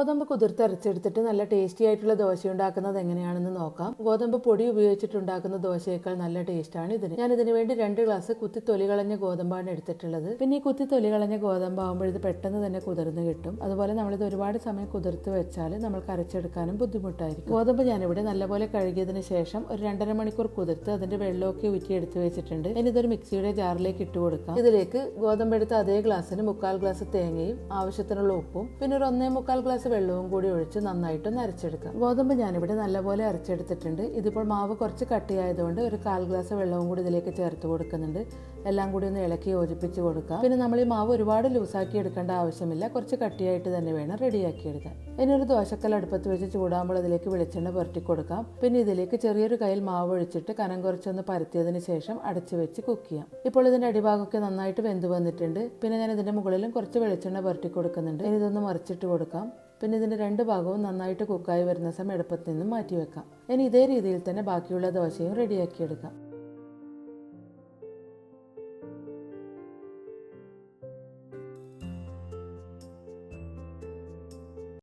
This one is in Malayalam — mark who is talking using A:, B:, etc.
A: ഗോതമ്പ് കുതിർത്തരച്ചെടുത്തിട്ട് നല്ല ടേസ്റ്റി ആയിട്ടുള്ള ദോശ ഉണ്ടാക്കുന്നത് എങ്ങനെയാണെന്ന് നോക്കാം. ഗോതമ്പ് പൊടി ഉപയോഗിച്ചിട്ടുണ്ടാക്കുന്ന ദോശയേക്കാൾ നല്ല ടേസ്റ്റാണ് ഇതിന്. ഞാൻ ഇതിന് വേണ്ടി രണ്ട് ഗ്ലാസ് കുത്തി തൊലി കളഞ്ഞ ഗോതമ്പാണ് എടുത്തിട്ടുള്ളത്. പിന്നെ ഈ കുത്തി തൊലി കളഞ്ഞ ഗോതമ്പ് ആകുമ്പോൾ ഇത് പെട്ടെന്ന് തന്നെ കുതിർന്ന് കിട്ടും. അതുപോലെ നമ്മളിത് ഒരുപാട് സമയം കുതിർത്ത് വെച്ചാൽ നമ്മൾക്ക് അരച്ചെടുക്കാനും ബുദ്ധിമുട്ടായിരിക്കും. ഗോതമ്പ് ഞാനിവിടെ നല്ലപോലെ കഴുകിയതിന് ശേഷം ഒരു രണ്ടര മണിക്കൂർ കുതിർത്ത് അതിന്റെ വെള്ളമൊക്കെ ഊറ്റി എടുത്ത് വെച്ചിട്ടുണ്ട്. ഇനി ഇതൊരു മിക്സിയുടെ ജാറിലേക്ക് ഇട്ട് കൊടുക്കാം. ഇതിലേക്ക് ഗോതമ്പ് എടുത്ത അതേ ഗ്ലാസ്സിന് മുക്കാൽ ഗ്ലാസ് തേങ്ങയും ആവശ്യത്തിനുള്ള ഉപ്പും. പിന്നെ ഒരു ഒന്നേ മുക്കാൽ ഗ്ലാസ് വെള്ളവും കൂടി ഒഴിച്ച് നന്നായിട്ടൊന്ന് അരച്ചെടുക്കാം. ഗോതമ്പ് ഞാനിവിടെ നല്ലപോലെ അരച്ചെടുത്തിട്ടുണ്ട്. ഇതിപ്പോൾ മാവ് കുറച്ച് കട്ടിയായതുകൊണ്ട് ഒരു കാൽ ഗ്ലാസ് വെള്ളവും കൂടി ഇതിലേക്ക് ചേർത്ത് കൊടുക്കുന്നുണ്ട്. എല്ലാം കൂടി ഒന്ന് ഇളക്കി യോജിപ്പിച്ച് കൊടുക്കാം. പിന്നെ നമ്മൾ ഈ മാവ് ഒരുപാട് ലൂസാക്കി എടുക്കേണ്ട ആവശ്യമില്ല. കുറച്ച് കട്ടിയായിട്ട് തന്നെ വേണം റെഡിയാക്കി എടുക്കാൻ. ഇനി ഒരു ദോശക്കൽ അടുപ്പത്ത് വെച്ച് ചൂടാകുമ്പോൾ അതിലേക്ക് വെളിച്ചെണ്ണ പുരട്ടി കൊടുക്കാം. പിന്നെ ഇതിലേക്ക് ചെറിയൊരു കയ്യിൽ മാവ് ഒഴിച്ചിട്ട് കനം കുറച്ചൊന്ന് പരത്തിയതിന് ശേഷം അടച്ചു വെച്ച് കുക്ക് ചെയ്യാം. ഇപ്പോൾ ഇതിന്റെ അടിഭാഗമൊക്കെ നന്നായിട്ട് വെന്ത് വന്നിട്ടുണ്ട്. പിന്നെ ഞാൻ ഇതിന്റെ മുകളിലും കുറച്ച് വെളിച്ചെണ്ണ പുരട്ടി കൊടുക്കുന്നുണ്ട്. ഇനി ഇതൊന്ന് മറിച്ചിട്ട് കൊടുക്കാം. പിന്നെ ഇതിന്റെ രണ്ട് ഭാഗവും നന്നായിട്ട് കുക്കായി വരുന്ന സമയം എളുപ്പത്തിൽ നിന്നും മാറ്റി വെക്കാം ഇനി ഇതേ രീതിയിൽ തന്നെ ബാക്കിയുള്ള ദോശയും റെഡിയാക്കി എടുക്കാം.